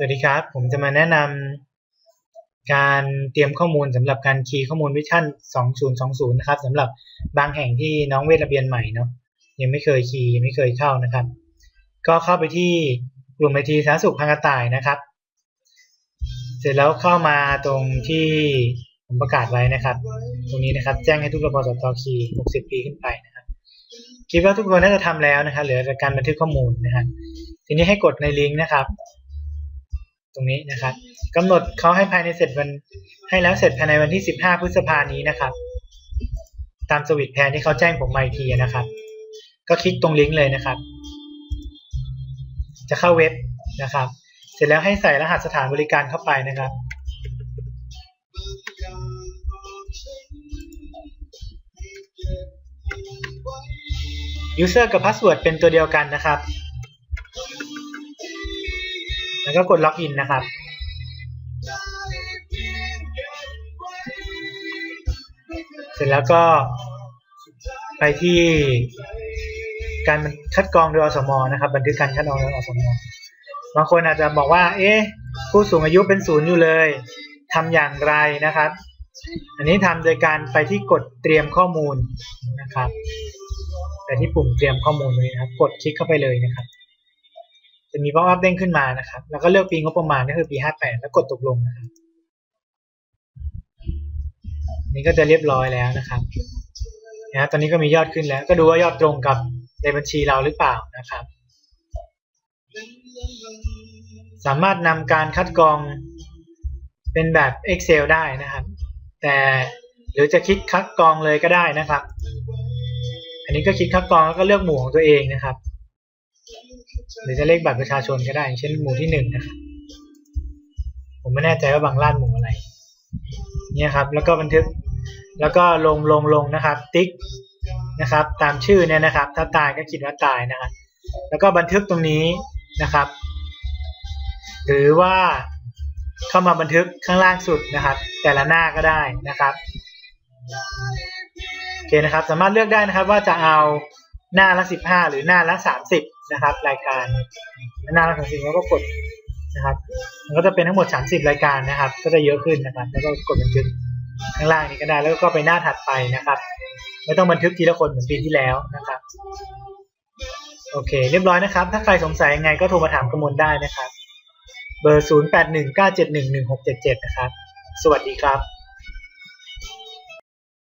สวัสดีครับ ผมจะมาแนะนำการเตรียมข้อมูลสำหรับการคีย์ข้อมูลวิชั่น 2020 นะครับสำหรับบางแห่งที่น้องเวทระเบียนใหม่เนาะยังไม่เคยคีย์ไม่เคยเข้านะครับ ก็เข้าไปที่กลุ่มไอทีสาธารณสุขพังกระต่ายนะครับ เสร็จแล้วเข้ามาตรงที่ผมประกาศไว้นะครับ ตรงนี้นะครับ แจ้งให้ทุกระบบสตคีย์ 60 ปีขึ้นไปนะครับคิดว่าทุกคนน่าจะทำแล้วนะครับเหลือแต่การบันทึกข้อมูลนะครับทีนี้ให้กดในลิงก์นะครับ รงนี้นะครับกำหนดเขาให้ภายในเสร็จวัน ให้แล้วเสร็จภายในวันที่ 15 พฤษภานี้นะครับ ตามสวิตแพนที่เขาแจ้งผมมาอีกทีนะครับ ก็คลิกตรงลิงก์เลยนะครับ จะเข้าเว็บนะครับ เสร็จแล้วให้ใส่รหัสสถานบริการเข้าไปนะครับ User กับ Password เป็นตัวเดียวกันนะครับ แล้วก็กดล็อกอินนะครับ เสร็จแล้วก็ไปที่การคัดกรองโดยอสมนะครับ บันทึกการคัดกรองโดยอสมบางคนอาจจะบอกว่า เอ๊ะผู้สูงอายุเป็นศูนย์อยู่เลยทำอย่างไรนะครับ อันนี้ทำโดยการไปที่กดเตรียมข้อมูลนะครับไปที่ปุ่มเตรียมข้อมูลนี้นะครับ กดคลิกเข้าไปเลยนะครับ จะมีป๊อปอัพเด้งขึ้นมานะครับ แล้วก็เลือกปีงบประมาณก็คือปี 58 แล้วกดตกลงนะครับ นี่ก็จะเรียบร้อยแล้วนะครับนะตอนนี้ก็มียอดขึ้นแล้ว ก็ดูว่ายอดตรงกับในบัญชีเราหรือเปล่านะครับ สามารถนำการคัดกรองเป็นแบบ Excel ได้นะครับ แต่หรือจะคิดคัดกรองเลยก็ได้นะครับ อันนี้ก็คิดคัดกรองแล้วก็เลือกหมู่ของตัวเองนะครับ หรือจะเลขบัตรประชาชนก็ได้ เช่นหมู่ที่หนึ่งนะครับ ผมไม่แน่ใจว่าบางล้านหมู่อะไร เนี่ยครับ แล้วก็บันทึก แล้วก็ลงลงลงนะครับ ติ๊กนะครับ ตามชื่อเนี่ยนะครับ ถ้าตายก็คิดว่าตายนะครับ แล้วก็บันทึกตรงนี้นะครับ หรือว่าเข้ามาบันทึกข้างล่างสุดนะครับ แต่ละหน้าก็ได้นะครับโอเคนะครับ สามารถเลือกได้นะครับว่าจะเอา หน้าละ15หรือหน้าละ30นะครับ รายการหน้าละ30แล้วก็กดนะครับ มันก็จะเป็นทั้งหมด30รายการนะครับ ก็จะเยอะขึ้นนะครับ แล้วก็กดบันทึกข้างล่างนี้ก็ได้แล้วก็ไปหน้าถัดไปนะครับไม่ต้องบันทึกทีละคนเหมือนปีที่แล้วนะครับโอเค เรียบร้อยนะครับ ถ้าใครสงสัยยังไงก็โทรมาถามกระมวลได้นะครับ เบอร์ 0819711677 นะครับ สวัสดีครับ